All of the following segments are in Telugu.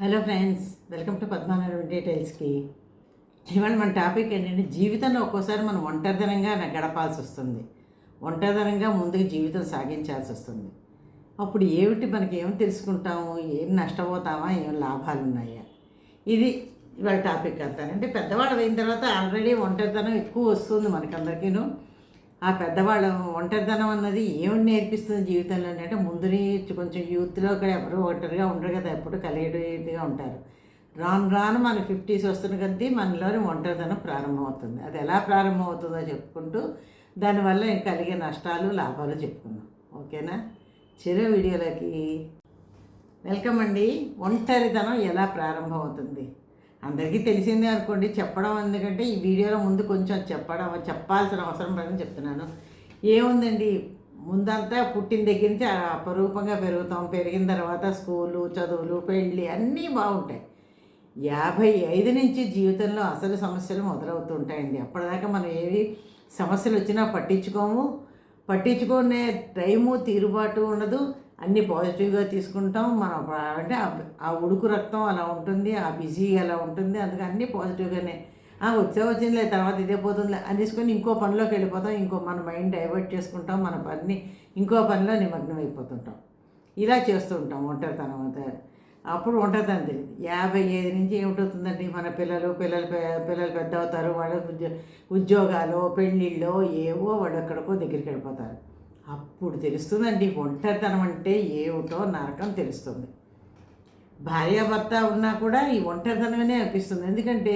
Hello friends welcome to Padmanabha డీటెయిల్స్కి ఇవాళ మన టాపిక్ ఏంటంటే జీవితంలో ఒక్కోసారి మనం ఒంటరితనంగా గడపాల్సి వస్తుంది ఒంటరితనంగా ముందుకు జీవితం సాగించాల్సి వస్తుంది అప్పుడు ఏమిటి మనకి ఏం తెలుసుకుంటాము? ఏం నష్టపోతామా? ఏం లాభాలు ఉన్నాయా ఇది ఇవాళ టాపిక్ అంతా అంటే పెద్దవాళ్ళు అయిన తర్వాత ఆల్రెడీ ఒంటరితనం ఎక్కువ వస్తుంది మనకందరికీను. ఆ పెద్దవాళ్ళ ఒంటరితనం అన్నది ఏమి నేర్పిస్తుంది జీవితంలో అంటే ముందుని కొంచెం యూత్లో ఒక ఎవరు ఒంటరిగా ఉండరు కదా ఎప్పుడు కలిగేటిగా ఉంటారు. రాను రాను మన ఫిఫ్టీస్ వస్తున్న కొద్దీ మనలోని ఒంటరితనం ప్రారంభమవుతుంది. అది ఎలా ప్రారంభమవుతుందో చెప్పుకుంటూ దానివల్ల కలిగే నష్టాలు లాభాలు చెప్పుకుందాం. ఓకేనా? చిరు వీడియోలోకి వెల్కమ్ అండి. ఒంటరితనం ఎలా ప్రారంభమవుతుంది? అందరికీ తెలిసిందే అనుకోండి చెప్పడం ఎందుకంటే ఈ వీడియోలో ముందు కొంచెం చెప్పడం చెప్పాల్సిన అవసరం పడని చెప్తున్నాను. ఏముందండి? ముందంతా పుట్టిన దగ్గర నుంచి అపరూపంగా పెరుగుతాం. పెరిగిన తర్వాత స్కూలు చదువులు పెళ్ళి అన్నీ బాగుంటాయి. యాభై ఐదు నుంచి జీవితంలో అసలు సమస్యలు మొదలవుతుంటాయండి. అప్పటిదాకా మనం ఏవి సమస్యలు వచ్చినా పట్టించుకోము. పట్టించుకునే టైము తీరుబాటు ఉండదు. అన్నీ పాజిటివ్గా తీసుకుంటాం. మనం అంటే ఆ ఉడుకు రక్తం అలా ఉంటుంది ఆ బిజీ అలా ఉంటుంది. అందుకని అన్నీ పాజిటివ్గానే వచ్చే వచ్చిందిలే తర్వాత ఇదే పోతుందిలే అనేసుకొని ఇంకో పనిలోకి వెళ్ళిపోతాం. ఇంకో మన మైండ్ డైవర్ట్ చేసుకుంటాం మన పని ఇంకో పనిలో నిమగ్నం అయిపోతుంటాం. ఇలా చేస్తూ ఉంటాం ఒంటరితనం అంతా. అప్పుడు ఒంటరితనం తెలియదు. యాభై ఐదు నుంచి ఏమిటవుతుందండి మన పిల్లలు పిల్లలు పిల్లలు పెద్ద అవుతారు వాళ్ళ ఉద్యోగాలు పెళ్ళిళ్ళు ఏవో వాడు ఎక్కడికో దగ్గరికి వెళ్ళిపోతారు. అప్పుడు తెలుస్తుందండి ఒంటరితనం అంటే ఏమిటో నరకం తెలుస్తుంది. భార్యాభర్త ఉన్నా కూడా ఈ ఒంటరితనమనే అనిపిస్తుంది. ఎందుకంటే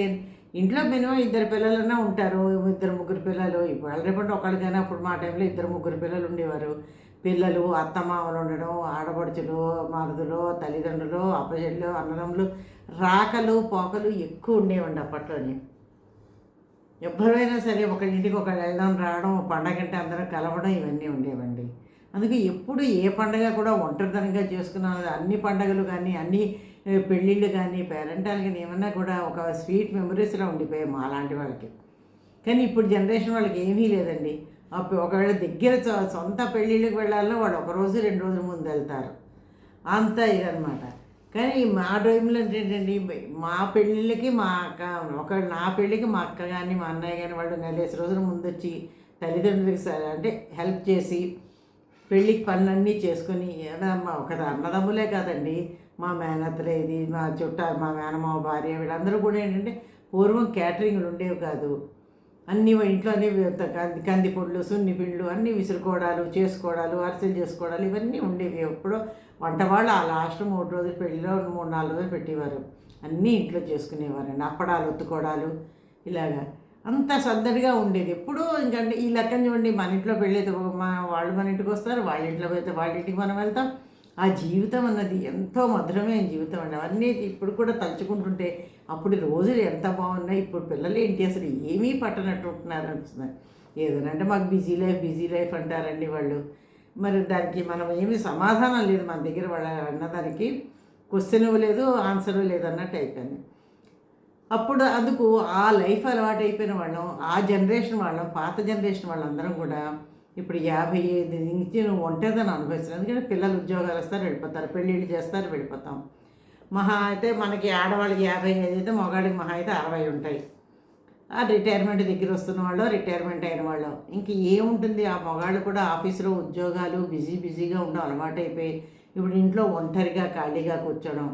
ఇంట్లో మినిమం ఇద్దరు పిల్లలన్నా ఉంటారు ఇద్దరు ముగ్గురు పిల్లలు. ఇప్పుడు రేపటి ఒకళ్ళకైనా అప్పుడు మా టైంలో ఇద్దరు ముగ్గురు పిల్లలు ఉండేవారు. పిల్లలు అత్తమామలు ఉండడం ఆడపడుచులు మరుదులు తల్లిదండ్రులు అప్పచెళ్ళు అన్నదమ్ములు రాకలు పోకలు ఎక్కువ ఉండేవండి అప్పట్లోనే. ఎవరైనా సరే ఒకరింటికి ఒకళ్ళు వెళ్ళడం రావడం పండగంటే అందరం కలవడం ఇవన్నీ ఉండేవండి. అందుకే ఎప్పుడు ఏ పండగ కూడా ఒంటరితనంగా చేసుకున్నాను అన్ని పండగలు కానీ అన్ని పెళ్ళిళ్ళు కానీ పేరెంటాలు కానీ ఏమన్నా కూడా ఒక స్వీట్ మెమరీస్లో ఉండిపోయాయి మా లాంటి వాళ్ళకి. కానీ ఇప్పుడు జనరేషన్ వాళ్ళకి ఏమీ లేదండి. ఒకవేళ దగ్గర సొంత పెళ్ళిళ్ళకి వెళ్ళాలో వాళ్ళు ఒక రోజు రెండు రోజుల ముందు వెళ్తారు. అంత ఇదనమాట కానీ మా టైంలో ఏంటంటే మా పెళ్ళిళ్ళకి మా అక్క ఒక నా పెళ్ళికి మా అక్క కానీ మా అన్నయ్య కానీ వాళ్ళు నెలేసి రోజుల ముందు వచ్చి తల్లిదండ్రులకి అంటే హెల్ప్ చేసి పెళ్ళికి పనులన్నీ చేసుకొని మా ఒక అన్నదమ్ములే కాదండి. మా మేనత్తలేది మా చుట్టాలు మా మేనమావ భార్య వీళ్ళందరూ కూడా ఏంటంటే పూర్వం క్యాటరింగ్లు ఉండేవి కాదు. అన్నీ ఇంట్లోనే కంది కందిపొడులు సున్నిపిండ్లు అన్నీ విసురుకోవడాలు చేసుకోవడాలు అరిసెలు చేసుకోవడాలు ఇవన్నీ ఉండేవి ఎప్పుడో. వంట వాళ్ళు ఆ లాస్ట్ మూడు రోజులు పెళ్ళిలో మూడు నాలుగు రోజులు పెట్టేవారు. అన్నీ ఇంట్లో చేసుకునేవారండి అప్పడాలు ఒత్తుకోవడాలు ఇలాగా. అంత సద్దడిగా ఉండేది. ఎప్పుడూ ఇంకంటే ఈ లెక్కన చూడండి మన ఇంట్లో పెళ్ళైతే మా వాళ్ళు మన ఇంటికి వస్తారు వాళ్ళ ఇంట్లో పోతే వాళ్ళ ఇంటికి మనం వెళ్తాం. ఆ జీవితం అన్నది ఎంతో మధురమైన జీవితం అండి. అవన్నీ ఇప్పుడు కూడా తలుచుకుంటుంటే అప్పుడు రోజులు ఎంత బాగున్నాయి ఇప్పుడు పిల్లలు ఏంటి అసలు ఏమీ పట్టనట్టు ఉంటున్నారు అంటున్నారు ఏదనంటే మాకు బిజీ లైఫ్ బిజీ లైఫ్ అంటారండి వాళ్ళు. మరి దానికి మనం ఏమీ సమాధానం లేదు మన దగ్గర వాళ్ళ అన్నదానికి. క్వశ్చన్ లేదు ఆన్సర్ లేదు అన్నట్టు అయిపోయింది. అప్పుడు అందుకు ఆ లైఫ్ అలవాటు అయిపోయిన వాళ్ళం ఆ జనరేషన్ వాళ్ళం పాత జనరేషన్ వాళ్ళందరం కూడా ఇప్పుడు యాభై ఐదు నుంచి నువ్వు ఒంటరిదని అనుభవిస్తున్నావు. ఎందుకంటే పిల్లలు ఉద్యోగాలు వస్తారు వెళ్ళిపోతారు పెళ్ళిళ్ళు చేస్తారు వెళ్ళిపోతాం. మహా అయితే మనకి ఆడవాళ్ళకి యాభై ఐదు అయితే మగాడికి మహా అయితే అరవై ఉంటాయి. ఆ రిటైర్మెంట్ దగ్గర వస్తున్న వాళ్ళు రిటైర్మెంట్ అయిన వాళ్ళు. ఇంక ఏముంటుంది? ఆ మగాళ్ళు కూడా ఆఫీసులో ఉద్యోగాలు బిజీ బిజీగా ఉండడం అలవాటు అయిపోయి ఇప్పుడు ఇంట్లో ఒంటరిగా ఖాళీగా కూర్చోడం.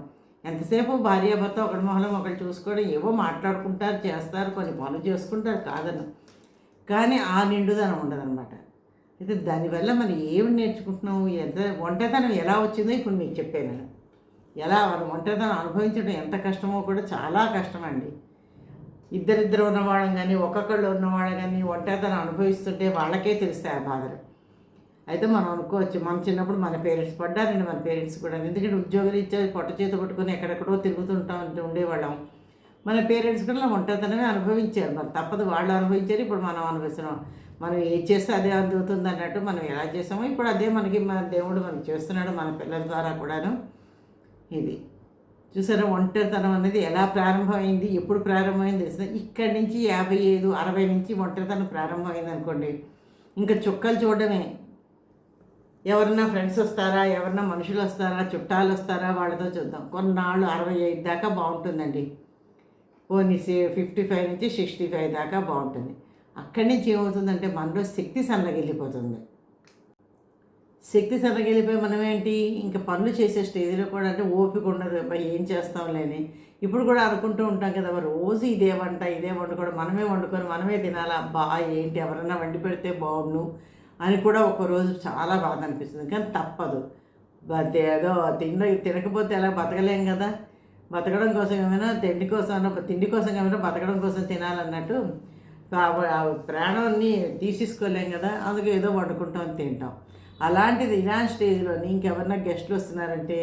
ఎంతసేపు భార్యాభర్త ఒకటి మొహలం ఒకరు చూసుకోవడం ఏవో మాట్లాడుకుంటారు చేస్తారు కొన్ని పనులు చేసుకుంటారు కాదను కానీ ఆ నిండుదనం ఉండదన్నమాట. అయితే దానివల్ల మనం ఏమి నేర్చుకుంటున్నాము? ఎంత ఒంటరితనం ఎలా వచ్చిందో ఇప్పుడు మీకు చెప్పాను నేను. ఎలా ఒంటరితనం అనుభవించడం ఎంత కష్టమో కూడా చాలా కష్టమండి. ఇద్దరిద్దరు ఉన్నవాళ్ళం కానీ ఒక్కొక్కళ్ళు ఉన్నవాళ్ళం కానీ ఒంటరితనం అనుభవిస్తుంటే వాళ్ళకే తెలుస్తాయి ఆ బాధలు. అయితే మనం అనుకోవచ్చు మన చిన్నప్పుడు మన పేరెంట్స్ పడ్డారండి మన పేరెంట్స్ కూడా. ఎందుకంటే ఉద్యోగాలు ఇచ్చేది పొట్ట చేత పట్టుకొని ఎక్కడెక్కడో తిరుగుతుంటాం ఉండేవాళ్ళం. మన పేరెంట్స్ కూడా ఒంటరితనమే అనుభవించారు. మరి తప్పదు వాళ్ళు అనుభవించారు ఇప్పుడు మనం అనుభవిస్తున్నాం. మనం ఏది చేస్తే అదే అందుతుంది అన్నట్టు మనం ఎలా చేసామో ఇప్పుడు అదే మనకి మన దేవుడు మనకి చేస్తున్నాడు మన పిల్లల ద్వారా కూడాను. ఇది చూసారా ఒంటరితనం అనేది ఎలా ప్రారంభమైంది? ఎప్పుడు ప్రారంభమైంది తెలిసిన? ఇక్కడి నుంచి యాభై ఐదు అరవై నుంచి ఒంటరితనం ప్రారంభమైంది అనుకోండి. ఇంకా చుక్కలు చూడడమే. ఎవరన్నా ఫ్రెండ్స్ వస్తారా? ఎవరన్నా మనుషులు వస్తారా? చుట్టాలు వస్తారా? వాళ్ళతో చూద్దాం. కొన్నాళ్ళు అరవై ఐదు దాకా బాగుంటుందండి. పోనీ ఫిఫ్టీ ఫైవ్ నుంచి సిక్స్టీ ఫైవ్ దాకా బాగుంటుంది. అక్కడి నుంచి ఏమవుతుందంటే మనలో శక్తి సన్నగిల్లిపోతుంది. శక్తి సన్నగిల్లిపోయి మనం ఏంటి? ఇంకా పనులు చేసే స్టేజ్లో కూడా అంటే ఓపిక ఉండదు. అబ్బాయి ఏం చేస్తాంలే అని. ఇప్పుడు కూడా అనుకుంటూ ఉంటాం కదా రోజు ఇదే వంట ఇదే వండుకోవడం మనమే వండుకొని మనమే తినాలా? అబ్బా ఏంటి? ఎవరైనా వండి పెడితే బాగుండు అని కూడా ఒకరోజు చాలా బాధ అనిపిస్తుంది. కానీ తప్పదు. ఏదో తిన తినకపోతే ఎలా బతకలేం కదా? బతకడం కోసం ఏమైనా తిండి కోసం తిండి కోసం ఏమైనా బతకడం కోసం తినాలన్నట్టు ప్రాణాన్ని తీసేసుకోలేం కదా అందుకే ఏదో వండుకుంటాం తింటాం. అలాంటిది ఇలాంటి స్టేజ్లోని ఇంకెవరన్నా గెస్ట్లు వస్తున్నారంటే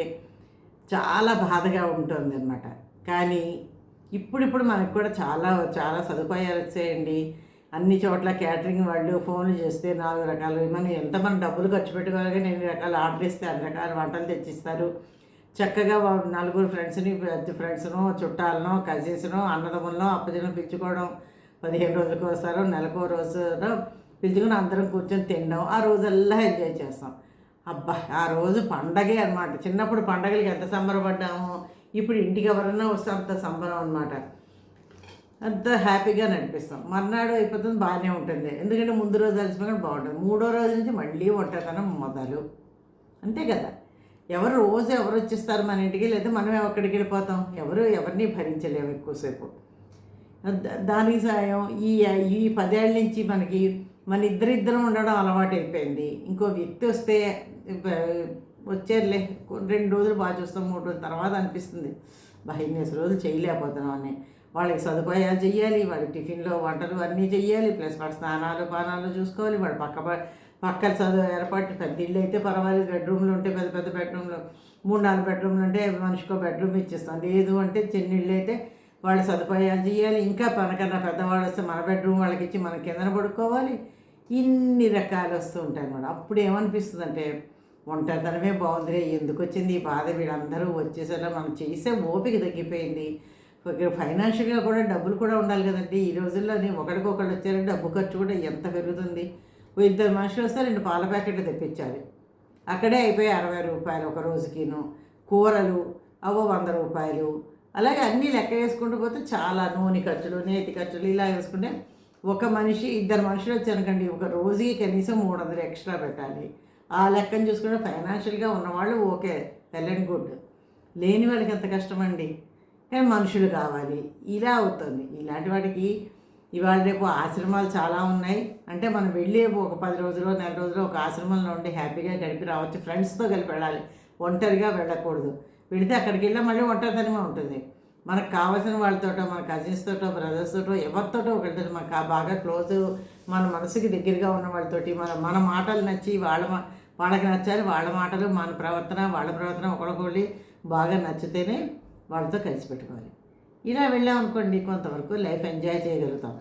చాలా బాధగా ఉంటుంది అనమాట కానీ ఇప్పుడిప్పుడు మనకు కూడా చాలా చాలా సదుపాయాలు వచ్చాయండి. అన్ని చోట్ల క్యాటరింగ్ వాళ్ళు ఫోన్లు చేస్తే నాలుగు రకాలు మనం ఎంత మనం డబ్బులు ఖర్చు పెట్టుకోవాలి ఎన్ని రకాలు ఆర్డర్ ఇస్తే అన్ని రకాల వంటలు తెచ్చిస్తారు. చక్కగా నలుగురు ఫ్రెండ్స్ని ఫ్రెండ్స్ను చుట్టాలను కజిన్స్ను అన్నదమ్ములను అప్పజనం పిచ్చుకోవడం పదిహేను రోజులకు వస్తారు నెలకు రోజు పిలుచుకుని అందరం కూర్చొని తినడం ఆ రోజల్లా ఎంజాయ్ చేస్తాం. అబ్బా ఆ రోజు పండగే అనమాట చిన్నప్పుడు పండగలకి ఎంత సంబరపడ్డాము ఇప్పుడు ఇంటికి ఎవరన్నా వస్తే అంత సంబరం అనమాట అంత హ్యాపీగా నడిపిస్తాం. మర్నాడు అయిపోతుంది బాగానే ఉంటుంది. ఎందుకంటే ముందు రోజు కలిసిపోయినా బాగుంటుంది. మూడో రోజు నుంచి మళ్ళీ ఒంటరితనం మొదలు. అంతే కదా? ఎవరు రోజు ఎవరు వచ్చిస్తారు మన ఇంటికి లేదా మనం ఎక్కడికి వెళ్ళిపోతాం. ఎవరు ఎవరిని భరించలేము ఎక్కువసేపు. దానికి సాయం ఈ ఈ పదేళ్ళ నుంచి మనకి మన ఇద్దరిద్దరం ఉండడం అలవాటు అయిపోయింది ఇంకో వ్యక్తి వస్తే ఇప్ప- వచ్చారులే రెండు రోజులు బాగా చూస్తాం మూడు రోజుల తర్వాత అనిపిస్తుంది. బహిర్నేసి రోజులు చేయలేకపోతున్నాం అని వాళ్ళకి సదుపాయాలు చేయాలి వాడి టిఫిన్లో వంటలు అన్నీ చేయాలి ప్లస్ వాడి స్నానాలు పానాలు చూసుకోవాలి వాడు పక్క ప- పక్కన చదువు ఏర్పాటు పెద్ద ఇల్లు అయితే పర్వాలేదు బెడ్రూమ్లు ఉంటే పెద్ద పెద్ద బెడ్రూమ్లు మూడు నాలుగు బెడ్రూమ్లు ఉంటే మనిషికో బెడ్రూమ్ ఇచ్చేస్తాం. లేదు అంటే చిన్న ఇల్లు అయితే వాళ్ళ సదుపాయాలు చేయాలి. ఇంకా మనకన్నా పెద్దవాళ్ళు వస్తే మన బెడ్రూమ్ వాళ్ళకి ఇచ్చి మన కిందన పడుకోవాలి. ఇన్ని రకాలు వస్తూ ఉంటాయి అన్నమాట. అప్పుడు ఏమనిపిస్తుంది అంటే ఒంటరితనమే బాగుందిరే ఎందుకు వచ్చింది ఈ బాధ? వీళ్ళందరూ వచ్చేసరికి మనం చేసే ఓపిక తగ్గిపోయింది. ఫైనాన్షియల్గా కూడా డబ్బులు కూడా ఉండాలి కదండి. ఈ రోజుల్లోనే ఒకడికొకడు వచ్చారంటే డబ్బు ఖర్చు కూడా ఎంత పెరుగుతుంది? ఇద్దరు మనుషులు వస్తే రెండు పాల ప్యాకెట్లు తెప్పించాలి. అక్కడే అయిపోయి అరవై రూపాయలు ఒక రోజుకిను. కూరలు అవో వంద రూపాయలు. అలాగే అన్నీ లెక్క వేసుకుంటూ పోతే చాలా నూనె ఖర్చులు నేతి ఖర్చులు ఇలా వేసుకుంటే ఒక మనిషి ఇద్దరు మనుషులు వచ్చానుకండి ఒక రోజుకి కనీసం మూడు వందలు ఎక్స్ట్రా పెట్టాలి. ఆ లెక్కను చూసుకుంటే ఫైనాన్షియల్గా ఉన్నవాళ్ళు ఓకే వెల్ అండ్ గుడ్. లేని వాళ్ళకి ఎంత కష్టమండి? కానీ మనుషులు కావాలి. ఇలా అవుతుంది. ఇలాంటి వాటికి ఇవాళ రేపు ఆశ్రమాలు చాలా ఉన్నాయి. అంటే మనం వెళ్ళి ఒక పది రోజులు నెల రోజులు ఒక ఆశ్రమంలో ఉండి హ్యాపీగా గడిపి రావచ్చు. ఫ్రెండ్స్తో కలిపి వెళ్ళాలి. ఒంటరిగా వెళ్ళకూడదు. పెడితే అక్కడికి వెళ్ళా మళ్ళీ ఒంటరితనమే ఉంటుంది. మనకు కావాల్సిన వాళ్ళతోటో మన కజిన్స్ తోటో బ్రదర్స్ తోటో ఎవరితోటో ఒకరితో మనకు ఆ బాగా క్లోజ్ మన మనసుకి దగ్గరగా ఉన్న వాళ్ళతోటి మన మన మాటలు నచ్చి వాళ్ళ మా- వాళ్ళకి నచ్చాలి వాళ్ళ మాటలు మన ప్రవర్తన వాళ్ళ ప్రవర్తన ఒకరికొకటి బాగా నచ్చితేనే వాళ్ళతో కలిసి పెట్టుకోవాలి. ఇలా వెళ్ళామనుకోండి కొంతవరకు లైఫ్ ఎంజాయ్ చేయగలుగుతాం.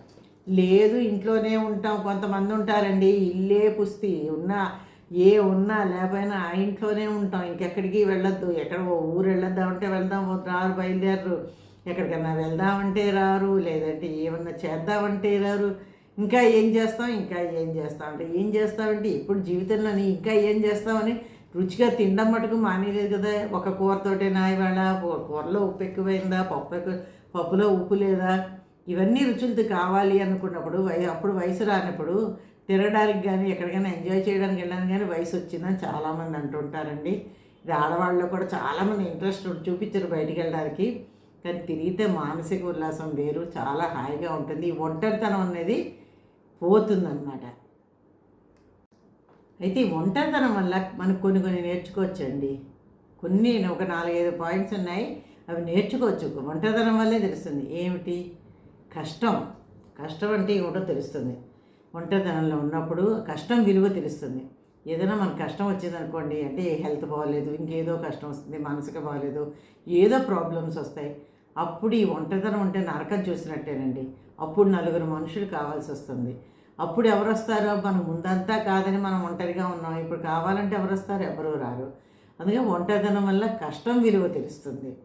లేదు ఇంట్లోనే ఉంటాం కొంతమంది ఉంటారండి ఇల్లే పుస్తి ఉన్న ఏ ఉన్నా లేకపోయినా ఆ ఇంట్లోనే ఉంటాం. ఇంకెక్కడికి వెళ్ళొద్దు. ఎక్కడ ఊరు వెళ్ళొద్దామంటే వెళ్దాం. రారు బయలుదేరరు. ఎక్కడికన్నా వెళ్దామంటే రారు. లేదంటే ఏమన్నా చేద్దామంటే రారు. ఇంకా ఏం చేస్తాం? ఇంకా ఏం చేస్తాం? అంటే ఏం చేస్తామంటే ఇప్పుడు జీవితంలోని ఇంకా ఏం చేస్తామని రుచిగా తినడం మటుకు మానేలేదు కదా. ఒక కూరతోటేనా ఇవాళ ఒక కూరలో ఉప్పు ఎక్కువైందా? పప్పు ఎక్కువ పప్పులో ఉప్పు లేదా? ఇవన్నీ రుచులు కావాలి అనుకున్నప్పుడు వై అప్పుడు వయసు రానప్పుడు తినడానికి కానీ ఎక్కడికైనా ఎంజాయ్ చేయడానికి వెళ్ళడానికి కానీ వయసు వచ్చిందని చాలామంది అంటుంటారండి. ఇది ఆడవాళ్ళలో కూడా చాలామంది ఇంట్రెస్ట్ చూపించారు బయటికి వెళ్ళడానికి. కానీ తిరిగితే మానసిక ఉల్లాసం వేరు చాలా హాయిగా ఉంటుంది. ఈ ఒంటరితనం అనేది పోతుందన్నమాట. అయితే ఈ ఒంటరితనం వల్ల మనకు కొన్ని కొన్ని నేర్చుకోవచ్చండి. కొన్ని ఒక నాలుగైదు పాయింట్స్ ఉన్నాయి. అవి నేర్చుకోవచ్చు. ఒంటరితనం వల్లే తెలుస్తుంది. ఏమిటి? కష్టం. కష్టం అంటే ఏమిటో తెలుస్తుంది. ఒంటరితనంలో ఉన్నప్పుడు కష్టం విలువ తెలుస్తుంది. ఏదైనా మనకు కష్టం వచ్చిందనుకోండి అంటే హెల్త్ బాగోలేదు ఇంకేదో కష్టం వస్తుంది మనసుకు బాగోలేదు ఏదో ప్రాబ్లమ్స్ వస్తాయి. అప్పుడు ఈ ఒంటరితనం ఉంటే నరకం చూసినట్టేనండి. అప్పుడు నలుగురు మనుషులు కావాల్సి వస్తుంది. అప్పుడు ఎవరు వస్తారో? మనం ముందంతా కాదని మనం ఒంటరిగా ఉన్నాం. ఇప్పుడు కావాలంటే ఎవరు వస్తారు? ఎవరు రారు. అందుకే ఒంటరితనం వల్ల కష్టం విలువ తెలుస్తుంది.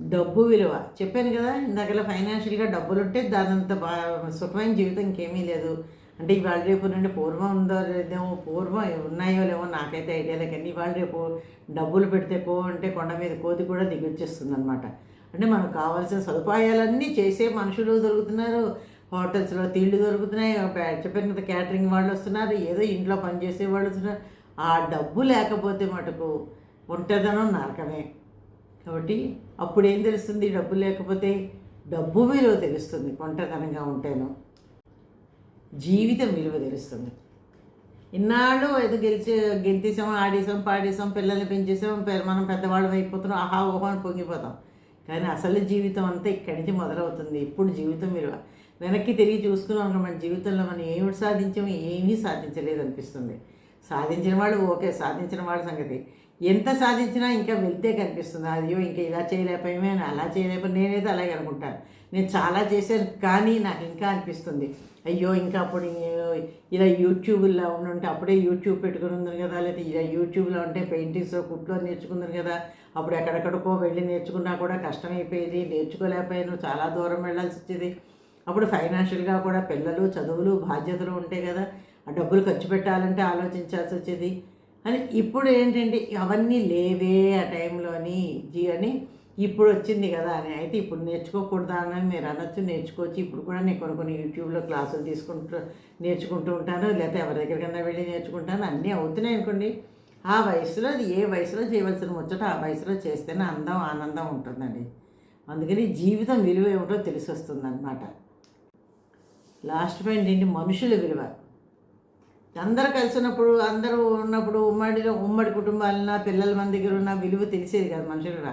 డబ్బు విలువ. చెప్పాను కదా ఇందాకలా ఫైనాన్షియల్గా డబ్బులు ఉంటే దానంత బా సుఖమైన జీవితం ఇంకేమీ లేదు. అంటే ఇవాళ రేపు నుండి పూర్వం ఉందో లేదేమో పూర్వం ఉన్నాయో లేవో నాకైతే ఐడియా లేక కానీ ఇవాళ రేపు డబ్బులు పెడితే కో అంటే కొండ మీద కోతి కూడా దిగొచ్చేస్తుంది అనమాట అంటే మనకు కావాల్సిన సదుపాయాలన్నీ చేసే మనుషులు దొరుకుతున్నారు. హోటల్స్లో తిండి దొరుకుతున్నాయి. చెప్పాను కదా క్యాటరింగ్ వాళ్ళు వస్తున్నారు. ఏదో ఇంట్లో పనిచేసే వాళ్ళు వస్తున్నారు. ఆ డబ్బు లేకపోతే మటుకు ఉంటుందనో నరకమే. కాబట్టి అప్పుడు ఏం తెలుస్తుంది? డబ్బు లేకపోతే డబ్బు విలువ తెలుస్తుంది. కొంటతనంగా ఉంటేను జీవితం విలువ తెలుస్తుంది. ఇన్నాళ్ళు ఏదో గెలిచి గెంతేసాం ఆడేసాం పాడేసాం పిల్లల్ని పెంచేసాం మనం పెద్దవాళ్ళం అయిపోతున్నాం ఆహా ఓహో అని పొంగిపోతాం. కానీ అసలు జీవితం అంతా ఇక్కడి నుంచి మొదలవుతుంది. ఇప్పుడు జీవితం విలువ. వెనక్కి తిరిగి చూసుకున్నాం మన జీవితంలో మనం ఏమిటి సాధించాము ఏమీ సాధించలేదు అనిపిస్తుంది సాధించిన వాళ్ళు ఓకే సాధించిన వాళ్ళ సంగతి. ఎంత సాధించినా ఇంకా వెళ్తే కనిపిస్తుంది. అయ్యో ఇంకా ఇలా చేయలేకపోయామే అలా చేయలేకపోయి నేనైతే అలాగే అనుకుంటాను. నేను చాలా చేశాను కానీ నాకు ఇంకా అనిపిస్తుంది. అయ్యో ఇంకా అప్పుడు ఇలా యూట్యూబ్లో ఉంటే అప్పుడే యూట్యూబ్ పెట్టుకుని ఉంది కదా లేదా ఇలా యూట్యూబ్లో ఉంటే పెయింటింగ్స్ కుట్లో నేర్చుకుంది కదా అప్పుడు ఎక్కడెక్కడికో వెళ్ళి నేర్చుకున్నా కూడా కష్టమైపోయేది. నేర్చుకోలేకపోయాను చాలా దూరం వెళ్ళాల్సి వచ్చేది. అప్పుడు ఫైనాన్షియల్గా కూడా పిల్లలు చదువులు బాధ్యతలు ఉంటాయి కదా ఆ డబ్బులు ఖర్చు పెట్టాలంటే ఆలోచించాల్సి వచ్చేది. అని ఇప్పుడు ఏంటంటే అవన్నీ లేవే ఆ టైంలోని జీ అని ఇప్పుడు వచ్చింది కదా అని. అయితే ఇప్పుడు నేర్చుకోకూడదా అని మీరు అనొచ్చు నేర్చుకోవచ్చు. ఇప్పుడు కూడా నేను కొన్ని కొన్ని యూట్యూబ్లో క్లాసులు తీసుకుంటూ నేర్చుకుంటూ ఉంటాను. లేకపోతే ఎవరి దగ్గరికైనా వెళ్ళి నేర్చుకుంటాను. అన్నీ అవుతున్నాయి అనుకోండి. ఆ వయసులో అది ఏ వయసులో చేయవలసిన ముచ్చట ఆ వయసులో చేస్తేనే అందం ఆనందం ఉంటుందండి. అందుకని జీవితం విలువ ఏమిటో తెలిసి వస్తుంది లాస్ట్ పాయింట్ ఏంటి? మనుషుల విలువ. అందరూ కలిసి ఉన్నప్పుడు అందరూ ఉన్నప్పుడు ఉమ్మడిలో ఉమ్మడి కుటుంబాలన్నా పిల్లల మంది దగ్గర ఉన్న విలువ తెలిసేది కదా మనుషులుగా.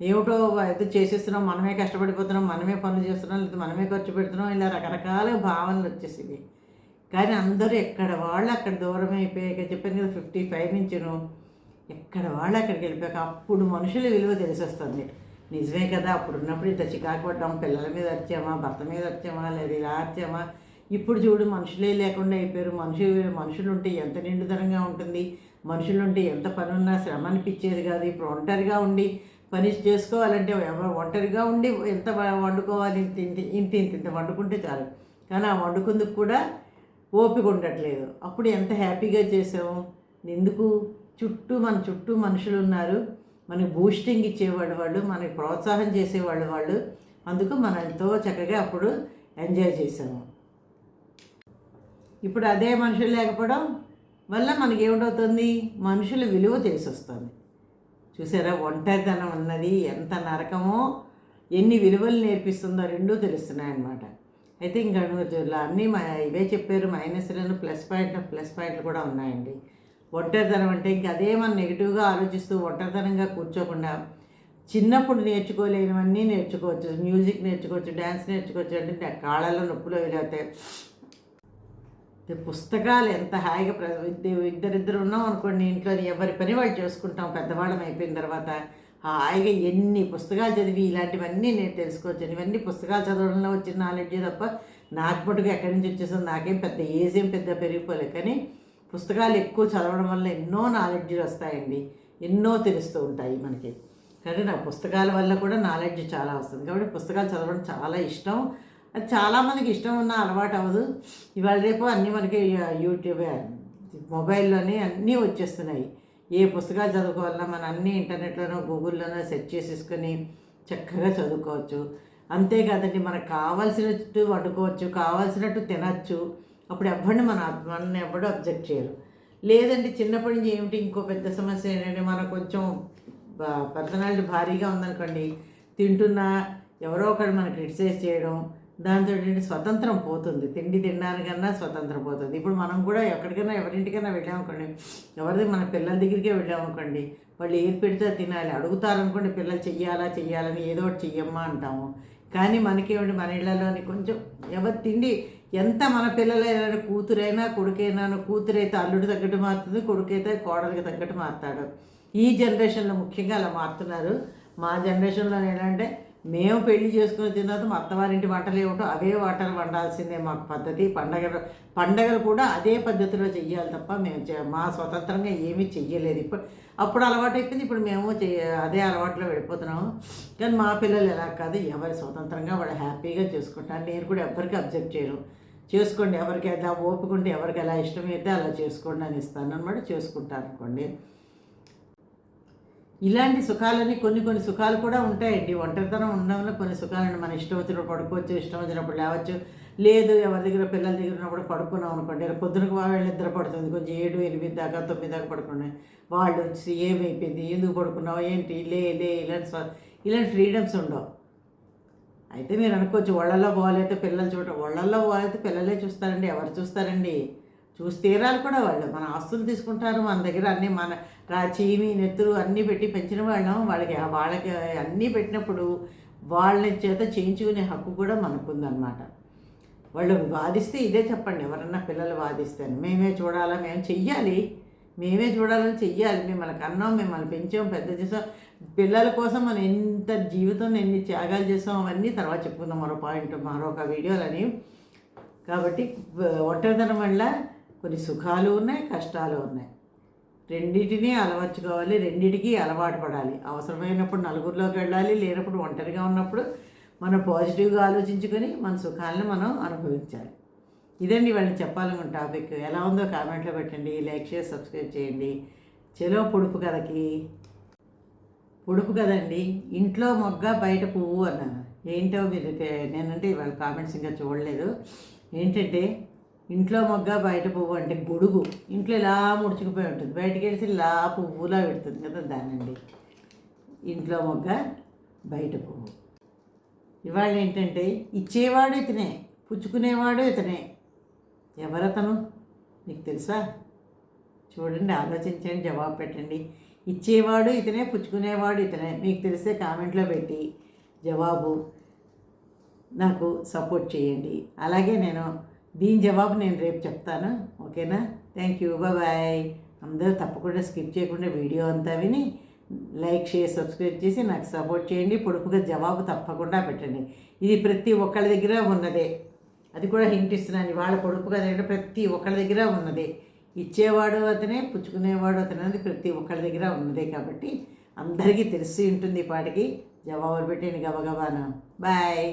ఏమిటో అయితే చేసేస్తున్నాం మనమే కష్టపడిపోతున్నాం మనమే పనులు చేస్తున్నాం లేదా మనమే ఖర్చు పెడుతున్నాం ఇలా రకరకాల భావనలు వచ్చేసేవి కానీ అందరూ ఎక్కడ వాళ్ళు అక్కడ దూరం అయిపోయాక చెప్పాను కదా ఫిఫ్టీ ఫైవ్ నుంచిను ఎక్కడ వాళ్ళు అక్కడికి వెళ్ళిపోయాక అప్పుడు మనుషుల విలువ తెలిసొస్తుంది. నిజమే కదా అప్పుడు ఉన్నప్పుడు ఇంత చికాకు పడ్డాం పిల్లల మీద వచ్చామా భర్త మీద వచ్చామా లేదా ఇలా వచ్చామా ఇప్పుడు చూడు మనుషులే లేకుండా అయిపోయారు. మనుషులు మనుషులు ఉంటే ఎంత నిండుదనంగా ఉంటుంది. మనుషులు ఉంటే ఎంత పని ఉన్నా శ్రమ అనిపించేది కాదు. ఇప్పుడు ఒంటరిగా ఉండి పని చేసుకోవాలంటే ఎవరు ఒంటరిగా ఉండి ఎంత వండుకోవాలి? ఇంత ఇంత ఇంత ఇంత ఇంత వండుకుంటే చాలు. కానీ ఆ వండుకుందుకు కూడా ఓపిక ఉండట్లేదు. అప్పుడు ఎంత హ్యాపీగా చేసాము ఎందుకు? చుట్టూ మన చుట్టూ మనుషులు ఉన్నారు మనకి బూస్టింగ్ ఇచ్చేవాళ్ళు వాళ్ళు మనకి ప్రోత్సాహం చేసేవాళ్ళు వాళ్ళు. అందుకు మనం ఎంతో చక్కగా అప్పుడు ఎంజాయ్ చేసాము ఇప్పుడు అదే మనుషులు లేకపోవడం వల్ల మనకి ఏమిటవుతుంది మనుషుల విలువ తెలిసొస్తుంది. చూసారా? ఒంటరితనం అన్నది ఎంత నరకమో ఎన్ని విలువలు నేర్పిస్తుందో రెండూ తెలుస్తున్నాయి అన్నమాట అయితే ఇంకా ఇలా అన్నీ ఇవే చెప్పారు. మైనస్లను ప్లస్ పాయింట్ ప్లస్ పాయింట్లు కూడా ఉన్నాయండి. ఒంటరితనం అంటే ఇంకా అదే మనం నెగిటివ్గా ఆలోచిస్తూ ఒంటరితనంగా కూర్చోకుండా చిన్నప్పుడు నేర్చుకోలేనివన్నీ నేర్చుకోవచ్చు. మ్యూజిక్ నేర్చుకోవచ్చు డ్యాన్స్ నేర్చుకోవచ్చు అంటే కాళ్ళలో నొప్పులు వెళ్ళవుతాయి పుస్తకాలు ఎంత హాయిగా ప్ర ఇద్దరిద్దరు ఉన్నాం అనుకోండి ఇంట్లో ఎవరి పని వాళ్ళు చేసుకుంటాం పెద్దవాళ్ళం అయిపోయిన తర్వాత హాయిగా ఎన్ని పుస్తకాలు చదివి ఇలాంటివన్నీ నేను తెలుసుకోవచ్చు ఇవన్నీ పుస్తకాలు చదవడంలో వచ్చిన నాలెడ్జ్ తప్ప నాకు మటుకు ఎక్కడి నుంచి వచ్చేసింది నాకేం పెద్ద ఏజ్ ఏం పెద్ద పెరిగిపోలేదు కానీ పుస్తకాలు ఎక్కువ చదవడం వల్ల ఎన్నో నాలెడ్జ్లు వస్తాయండి. ఎన్నో తెలుస్తూ ఉంటాయి మనకి. కానీ నా పుస్తకాల వల్ల కూడా నాలెడ్జ్ చాలా వస్తుంది. కాబట్టి పుస్తకాలు చదవడం చాలా ఇష్టం. అది చాలామందికి ఇష్టం ఉన్న అలవాటు అవ్వదు. ఇవాళ రేపు అన్నీ మనకి యూట్యూబ్ మొబైల్లోనే అన్నీ వచ్చేస్తున్నాయి. ఏ పుస్తకాలు చదువుకోవాలన్నా మన అన్నీ ఇంటర్నెట్లోనో గూగుల్లోనో సెర్చ్ చేసేసుకొని చక్కగా చదువుకోవచ్చు. అంతేకాదండి మనకు కావాల్సినట్టు వండుకోవచ్చు కావాల్సినట్టు తినచ్చు. అప్పుడు ఎవరిని మన మనల్ని ఎవడు అబ్జెక్ట్ చేయరు. లేదండి చిన్నప్పటి నుంచి ఏమిటి ఇంకో పెద్ద సమస్య ఏంటంటే మనకు కొంచెం పర్సనాలిటీ భారీగా ఉందనుకోండి తింటున్నా ఎవరో ఒకరు మనం క్రిటిసైజ్ చేయడం దాంతో ఏంటంటే స్వతంత్రం పోతుంది. తిండి తినడానికన్నా స్వతంత్రం పోతుంది. ఇప్పుడు మనం కూడా ఎక్కడికైనా ఎవరింటికైనా వెళ్ళామనుకోండి ఎవరిది మన పిల్లల దగ్గరికే వెళ్ళామనుకోండి వాళ్ళు ఏది పెడితే తినాలి. అడుగుతారనుకోండి పిల్లలు చెయ్యాలా చెయ్యాలని ఏదో ఒకటి చెయ్యమ్మా అంటాము. కానీ మనకేమిటి మన ఇళ్ళలోని కొంచెం ఎవరు తిండి ఎంత మన పిల్లలైనా కూతురైనా కొడుకైనా కూతురైతే అల్లుడు తగ్గట్టు మారుతుంది కొడుకైతే కోడలికి తగ్గట్టు మారుతాడు. ఈ జనరేషన్లో ముఖ్యంగా అలా మారుతున్నారు. మా జనరేషన్లో ఏంటంటే మేము పెళ్ళి చేసుకున్న తర్వాత మా అత్తవారింటి వంటలు ఏమిటో అవే వంటలు వండాల్సిందే మాకు పద్ధతి. పండగలు పండగలు కూడా అదే పద్ధతిలో చెయ్యాలి తప్ప మేము చే- మా స్వతంత్రంగా ఏమీ చెయ్యలేదు. ఇప్పుడు అప్పుడు అలవాటు అయిపోయింది. ఇప్పుడు మేము అదే అలవాట్లో వెళ్ళిపోతున్నాము. కానీ మా పిల్లలు ఎలా కాదు ఎవరి స్వతంత్రంగా వాళ్ళు హ్యాపీగా చేసుకుంటారు. నేను కూడా ఎవరికి అబ్జెక్ట్ చేయను. చేసుకోండి ఎవరికి ఎలా ఓపుకుంటే ఎవరికి ఎలా ఇష్టమైతే అలా చేసుకోండి అని ఇస్తాను. అనమాట చేసుకుంటారు అనుకోండి. ఇలాంటి సుఖాలని కొన్ని కొన్ని సుఖాలు కూడా ఉంటాయండి. ఒంటరితనం ఉండడంలో కొన్ని సుఖాలను మన ఇష్టం వచ్చినప్పుడు పడుకోవచ్చు ఇష్టం వచ్చినప్పుడు లేవచ్చు. లేదు ఎవరి దగ్గర పిల్లల దగ్గర ఉన్నప్పుడు పడుకున్నాం అనుకోండి. పొద్దునకు వాళ్ళు నిద్ర పడుతుంది. కొంచెం ఏడు ఎనిమిది దాకా తొమ్మిది దాకా పడుకున్నాయి వాళ్ళు వచ్చి ఏమైపోయింది? ఎందుకు పడుకున్నావు? ఏంటి? లే లే ఇలాంటి ఇలాంటి ఫ్రీడమ్స్ ఉండవు. అయితే మీరు అనుకోవచ్చు ఒళ్ళల్లో పోవాలైతే పిల్లలు చూడ ఒళ్ళల్లో బాగాలేదు పిల్లలే చూస్తారండి. ఎవరు చూస్తారండి? చూసి తీరాలు కూడా వాళ్ళు. మన ఆస్తులు తీసుకుంటారు మన దగ్గర అన్నీ మన రా చీమి నెత్తులు అన్నీ పెట్టి పెంచిన వాళ్ళం. వాళ్ళకి వాళ్ళకి అన్నీ పెట్టినప్పుడు వాళ్ళని చేత చేయించుకునే హక్కు కూడా మనకుందన్నమాట. వాళ్ళు వాదిస్తే ఇదే చెప్పండి. ఎవరన్నా పిల్లలు వాదిస్తే మేమే చూడాలా మేము చెయ్యాలి. మేమే చూడాలని చెయ్యాలి. మిమ్మల్ని కన్నాం మిమ్మల్ని పెంచాం పెద్ద చేసాం. పిల్లల కోసం మనం ఎంత జీవితం ఎన్ని త్యాగాలు చేసాం అవన్నీ తర్వాత చెప్పుకుందాం. మరో పాయింట్ మరొక వీడియోలని. కాబట్టి ఒంటరితనం వల్ల కొన్ని సుఖాలు ఉన్నాయి కష్టాలు ఉన్నాయి. రెండింటినీ అలవర్చుకోవాలి రెండింటికి అలవాటు పడాలి. అవసరమైనప్పుడు నలుగురిలోకి వెళ్ళాలి లేనప్పుడు ఒంటరిగా ఉన్నప్పుడు మనం పాజిటివ్గా ఆలోచించుకొని మన సుఖాలను మనం అనుభవించాలి. ఇదండి వాళ్ళని చెప్పాలనుకున్న టాపిక్. ఎలా ఉందో కామెంట్లో పెట్టండి లైక్ చేసి సబ్స్క్రైబ్ చేయండి. చెలో పొడుపు కథకి. పొడుపు కదండి ఇంట్లో మొగ్గ బయట పువ్వు అన్నాను. ఏంటో మీరు నేనంటే వాళ్ళ కామెంట్స్ ఇంకా చూడలేదు. ఏంటంటే ఇంట్లో మొగ్గ బయట పువ్వు అంటే గొడుగు ఇంట్లో ఇలా ముడుచుకుపోయి ఉంటుంది. బయటికి వెళ్తే ఇలా పువ్వులా పెడుతుంది కదా దానండి ఇంట్లో మొగ్గ బయట పువ్వు. ఇవాళ ఏంటంటే ఇచ్చేవాడు ఇతనే పుచ్చుకునేవాడు ఇతనే ఎవరతను? మీకు తెలుసా? చూడండి ఆలోచించండి జవాబు పెట్టండి. ఇచ్చేవాడు ఇతనే పుచ్చుకునేవాడు ఇతనే. మీకు తెలిసే కామెంట్లో పెట్టి జవాబు నాకు సపోర్ట్ చేయండి. అలాగే నేను దీని జవాబు నేను రేపు చెప్తాను ఓకేనా? థ్యాంక్ యూ బాయ్ అందరూ తప్పకుండా స్కిప్ చేయకుండా వీడియో అంతా విని లైక్ షేర్ సబ్స్క్రైబ్ చేసి నాకు సపోర్ట్ చేయండి. పొడుపుగా జవాబు తప్పకుండా పెట్టండి. ఇది ప్రతి ఒక్కళ్ళ దగ్గర ఉన్నదే. అది కూడా హింట్ ఇస్తున్నాను. వాళ్ళ పొడుపుగా కదా ప్రతి ఒక్కళ్ళ దగ్గర ఉన్నదే. ఇచ్చేవాడు అతనే పుచ్చుకునేవాడు అతనే అది ప్రతి ఒక్కళ్ళ దగ్గర ఉన్నదే కాబట్టి అందరికీ తెలిసి ఉంటుంది పాటికి. జవాబులు పెట్టండి గబగబాను. బాయ్